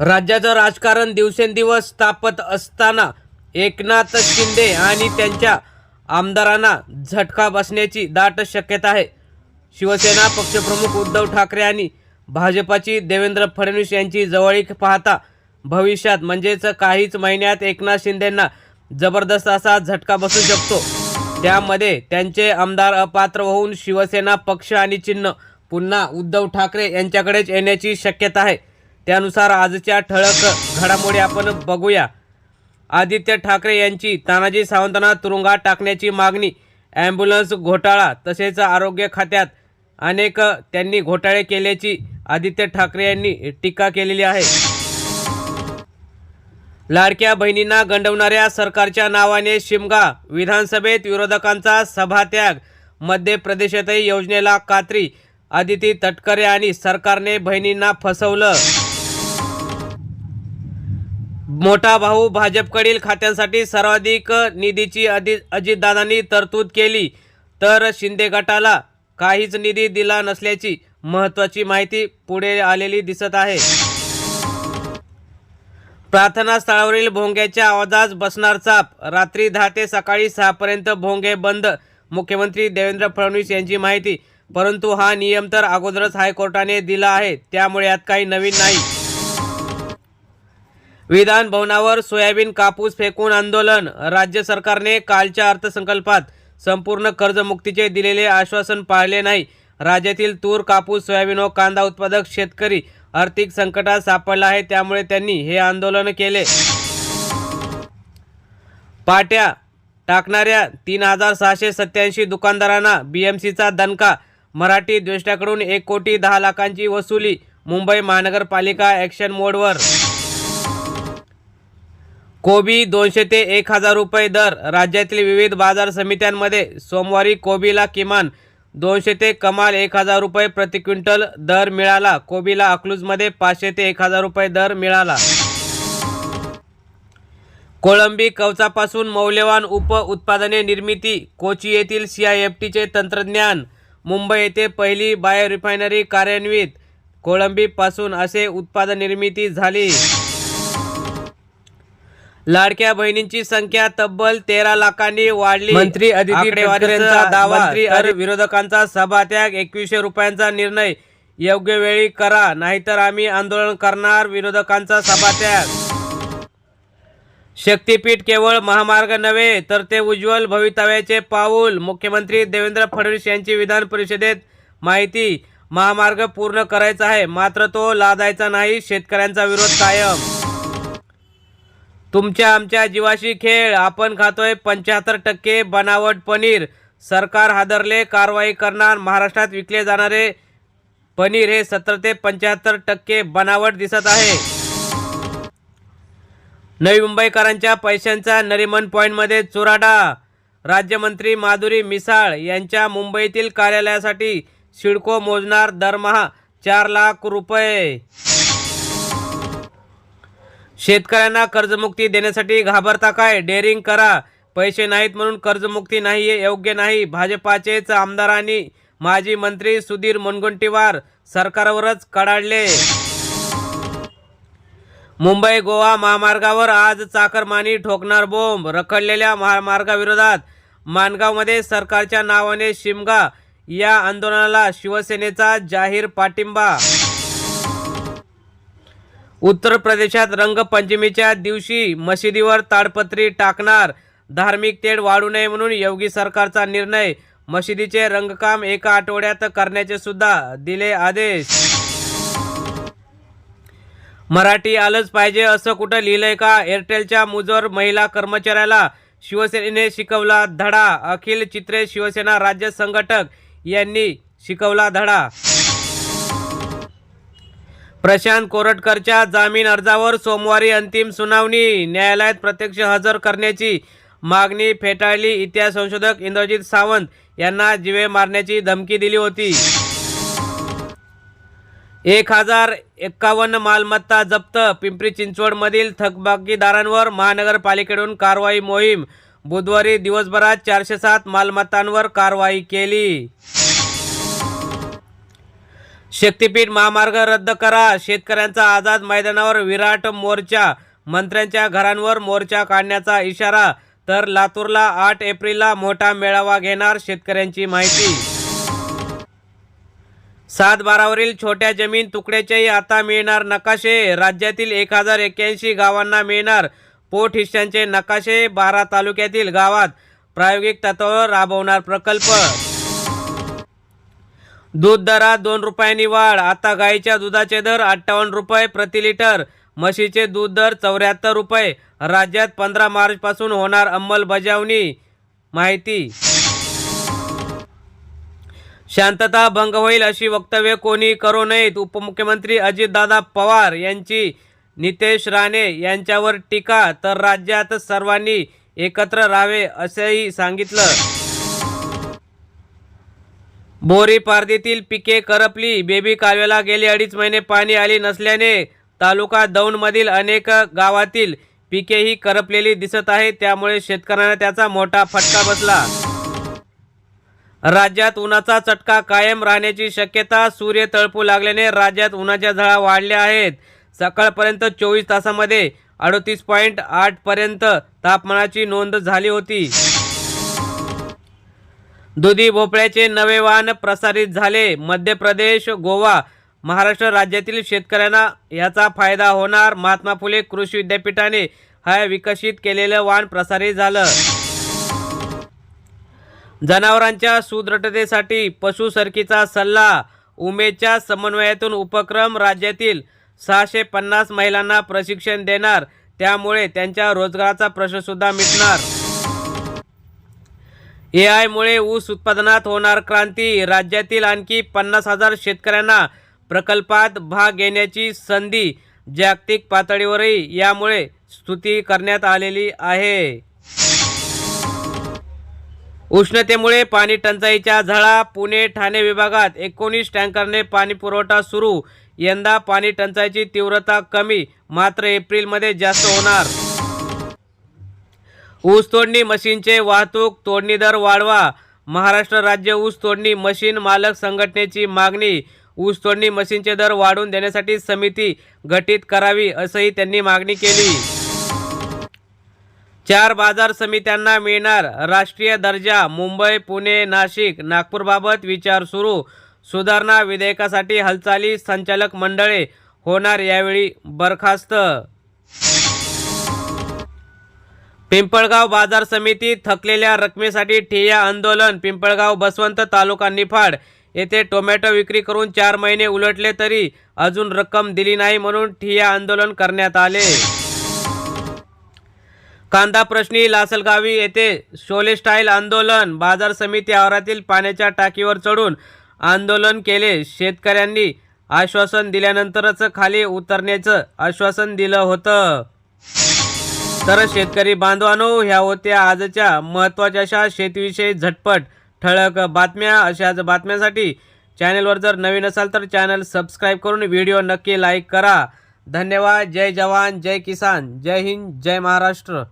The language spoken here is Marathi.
राज्याचं राजकारण दिवसेंदिवस तापत असताना एकनाथ शिंदे आणि त्यांच्या आमदारांना झटका बसण्याची दाट शक्यता आहे. शिवसेना पक्षप्रमुख उद्धव ठाकरे आणि भाजपाची देवेंद्र फडणवीस यांची जवळीक पाहता भविष्यात म्हणजेच काहीच महिन्यात एकनाथ शिंदेंना जबरदस्त असा झटका बसू शकतो. त्यामध्ये त्यांचे आमदार अपात्र होऊन शिवसेना पक्ष आणि चिन्ह पुन्हा उद्धव ठाकरे यांच्याकडेच येण्याची शक्यता आहे. त्यानुसार आजच्या ठळक घडामोडी आपण बघूया. आदित्य ठाकरे यांची तानाजी सावंतांना तुरुंगात टाकण्याची मागणी ॲम्ब्युलन्स घोटाळा तसेच आरोग्य खात्यात अनेक त्यांनी घोटाळे केल्याची आदित्य ठाकरे यांनी टीका केलेली आहे. लाडक्या बहिणींना गंडवणाऱ्या सरकारच्या नावाने शिमगा विधानसभेत विरोधकांचा सभात्याग मध्य प्रदेशातही योजनेला कात्री आदिती तटकरे आणि सरकारने बहिणींना फसवलं. मोठा भाऊ भाजपकडील खात्यांसाठी सर्वाधिक निधीची अधि अजितदादांनी तरतूद केली. तर शिंदे गटाला काहीच निधी दिला नसल्याची महत्त्वाची माहिती पुढे आलेली दिसत आहे. प्रार्थना स्थळावरील भोंग्याच्या आवाजात बसणार चाप. रात्री दहा ते सकाळी सहापर्यंत भोंगे बंद. मुख्यमंत्री देवेंद्र फडणवीस यांची माहिती. परंतु हा नियम तर अगोदरच हायकोर्टाने दिला आहे. त्यामुळे यात काही नवीन नाही. विधान भवनावर सोयाबीन कापूस फेकून आंदोलन राज्य सरकारने कालच्या अर्थसंकल्पात संपूर्ण कर्जमुक्तीचे दिलेले आश्वासन पाळले नाही. राज्यातील तूर कापूस सोयाबीन व कांदा उत्पादक शेतकरी आर्थिक संकटात सापडला आहे त्यामुळे त्यांनी हे आंदोलन केले. पाट्या टाकणाऱ्या तीन हजार सहाशे सत्याऐंशी दुकानदारांना बीएमसीचा दणका मराठी द्वेष्ट्याकडून एक कोटी दहा लाखांची वसुली मुंबई महानगरपालिका ॲक्शन मोडवर कोबी दोनशे ते एक हजार रुपये दर. राज्यातील विविध बाजार समित्यांमध्ये सोमवारी कोबीला किमान दोनशे ते कमाल एक हजार रुपये प्रति क्विंटल दर मिळाला. कोबीला अकलूजमध्ये पाचशे ते एक हजार रुपये दर मिळाला. कोळंबी कवचापासून मौल्यवान उप उत्पादने निर्मिती. कोची येथील सी आय एफ टीचे तंत्रज्ञान. मुंबई येथे पहिली बायो रिफायनरी कार्यान्वित. कोळंबीपासून असे उत्पादन निर्मिती झाली. लाडक्या बहिणींची संख्या तब्बल तेरा लाखांनी वाढली. मंत्री दावा. तर विरोधकांचा सभात्याग एकवीसशे रुपयांचा निर्णय. योग्य वेळी करा नाहीतर आम्ही आंदोलन करणार विरोधकांचा सभात्याग. शक्तीपीठ केवळ महामार्ग नव्हे तर ते उज्ज्वल भवितव्याचे पाऊल. मुख्यमंत्री देवेंद्र फडणवीस यांची विधान परिषदेत माहिती महामार्ग पूर्ण करायचा आहे मात्र तो लादायचा नाही शेतकऱ्यांचा विरोध कायम. तुमच्या आमच्या जीवाशी खेळ. आपण खातोय पंच्याहत्तर टक्के बनावट पनीर. सरकार हादरले कारवाई करणार. महाराष्ट्रात विकले जाणारे पनीर हे सत्तर ते पंच्याहत्तर टक्के बनावट दिसत आहे. नवी मुंबईकरांच्या पैशांचा नरिमन पॉईंटमध्ये चुराडा. राज्यमंत्री माधुरी मिसाळ यांच्या मुंबईतील कार्यालयासाठी सिडको मोजणार दरमहा चार लाख रुपये. शेतकऱ्यांना कर्जमुक्ती देण्यासाठी घाबरता काय? डेअरिंग करा. पैसे नाहीत म्हणून कर्जमुक्ती नाही हे योग्य नाही. भाजपाचेच आमदारांनी माजी मंत्री सुधीर मुनगंटीवार सरकारवरच कडाडले. मुंबई गोवा महामार्गावर आज चाकरमानी ठोकणार बोंब. रखडलेल्या महामार्गाविरोधात माणगावमध्ये सरकारच्या नावाने शिमगा या आंदोलनाला शिवसेनेचा जाहीर पाठिंबा उत्तर प्रदेशात रंगपंचमीच्या दिवशी मशिदीवर ताडपत्री टाकणार. धार्मिक तेढ वाढू नये म्हणून योगी सरकारचा निर्णय. मशिदीचे रंगकाम एका आठवड्यात करण्याचे सुद्धा दिले आदेश. मराठी आलंच पाहिजे असं कुठं लिहिलंय का? एअरटेलच्या मुजोर महिला कर्मचाऱ्याला शिवसेनेने शिकवला धडा. अखिल चित्रे शिवसेना राज्य संघटक यांनी शिकवला धडा. प्रशांत कोरटकरच्या जामीन अर्जावर सोमवारी अंतिम सुनावणी. न्यायालयात प्रत्यक्ष हजर करण्याची मागणी फेटाळली. इतिहास संशोधक इंद्रजित सावंत यांना जिवे मारण्याची धमकी दिली होती. एक हजार एक्कावन्न मालमत्ता जप्त. पिंपरी चिंचवडमधील थकबाकीदारांवर महानगरपालिकेकडून कारवाई मोहीम. बुधवारी दिवसभरात चारशे सात मालमत्तांवर कारवाई केली. शक्तीपीठ महामार्ग रद्द करा. शेतकऱ्यांचा आझाद मैदानावर विराट मोर्चा. मंत्र्यांच्या घरांवर मोर्चा काढण्याचा इशारा. तर लातूरला आठ एप्रिलला मोठा मेळावा घेणार शेतकऱ्यांची माहिती. सात बारावरील छोट्या जमीन तुकड्याचेही आता मिळणार नकाशे. राज्यातील एक हजार एक्क्याऐंशी गावांना मिळणार पोट हिश्श्यांचे नकाशे. बारा तालुक्यातील गावात प्रायोगिक तत्वावर राबवणार प्रकल्प. दूध दरात दोन रुपयांनी वाढ. आता गाईच्या दुधाचे दर अठ्ठावन्न रुपये प्रति लिटर. म्हशीचे दूध दर चौऱ्याहत्तर रुपये. राज्यात पंधरा मार्चपासून होणार अंमलबजावणी. माहिती. शांतता भंग होईल अशी वक्तव्य कोणी करू नयेत उपमुख्यमंत्री अजितदादा पवार यांची नितेश राणे यांच्यावर टीका तर राज्यात सर्वांनी एकत्र राहावे असेही सांगितलं. बोरी पारदीतील पिके करपली. बेबी कालव्याला गेले अडीच महिने पाणी आले नसल्याने तालुका दौंडमधील अनेक गावातील पिकेही करपलेली दिसत आहेत त्यामुळे शेतकऱ्यांना त्याचा मोठा फटका बसला. राज्यात उन्हाचा चटका कायम राहण्याची शक्यता सूर्य तळपू लागल्याने राज्यात उन्हाच्या झळा वाढल्या आहेत. सकाळपर्यंत चोवीस तासामध्ये अडतीस पॉईंट आठ पर्यंत तापमानाची नोंद झाली होती. दुधी भोपळ्याचे नवे वाहन प्रसारित झाले. मध्य प्रदेश गोवा महाराष्ट्र राज्यातील शेतकऱ्यांना याचा फायदा होणार. महात्मा फुले कृषी विद्यापीठाने हा विकसित केलेलं वाहन प्रसारित झालं. जनावरांच्या सुदृढतेसाठी पशुसरकीचा सल्ला उमेदच्या समन्वयातून उपक्रम राज्यातील सहाशे पन्नास महिलांना प्रशिक्षण देणार. त्यामुळे त्यांच्या रोजगाराचा प्रश्नसुद्धा मिटणार. ए आयमुळे ऊस उत्पादनात होणार क्रांती. राज्यातील आणखी पन्नास हजार शेतकऱ्यांना प्रकल्पात भाग घेण्याची संधी जागतिक पातळीवरही यामुळे स्तुती करण्यात आलेली आहे. उष्णतेमुळे पाणी टंचाईच्या झळा. पुणे ठाणे विभागात एकोणीस टँकरने पाणी पुरवठा सुरू. यंदा पाणी टंचाईची तीव्रता कमी. मात्र एप्रिलमध्ये जास्त होणार. ऊस तोडणी मशीनचे वाहतूक तोडणी दर वाढवा. महाराष्ट्र राज्य ऊस तोडणी मशीन मालक संघटनेची मागणी ऊस तोडणी मशीनचे दर वाढवून देण्यासाठी समिती गठीत करावी असंही त्यांनी मागणी केली. चार बाजार समित्यांना मिळणार राष्ट्रीय दर्जा मुंबई पुणे नाशिक नागपूरबाबत विचार सुरू. सुधारणा विधेयकासाठी हालचाली संचालक मंडळे होणार यावेळी बरखास्त पिंपळगाव बाजार समिती थकलेल्या रकमेसाठी ठिय्या आंदोलन पिंपळगाव बसवंत तालुका निफाड. येथे टोमॅटो विक्री करून चार महिने उलटले तरी अजून रक्कम दिली नाही म्हणून ठिय्या आंदोलन करण्यात आले. कांदा प्रश्नी लासलगावी येथे शोले स्टाईल आंदोलन. बाजार समिती आवारातील पाण्याच्या टाकीवर चढून आंदोलन केले. शेतकऱ्यांनी आश्वासन दिल्यानंतरच खाली उतरण्याचं आश्वासन दिलं होतं. तर शेतकरी बांधवानो ह्या होत्या आजच्या महत्त्वाच्या अशा शेतीविषयी झटपट ठळक बातम्या. अशाच बातम्यांसाठी चॅनलवर जर नवीन असाल तर चॅनल सबस्क्राईब करून व्हिडिओ नक्की लाईक करा. धन्यवाद. जय जवान जय किसान. जय हिंद जय महाराष्ट्र.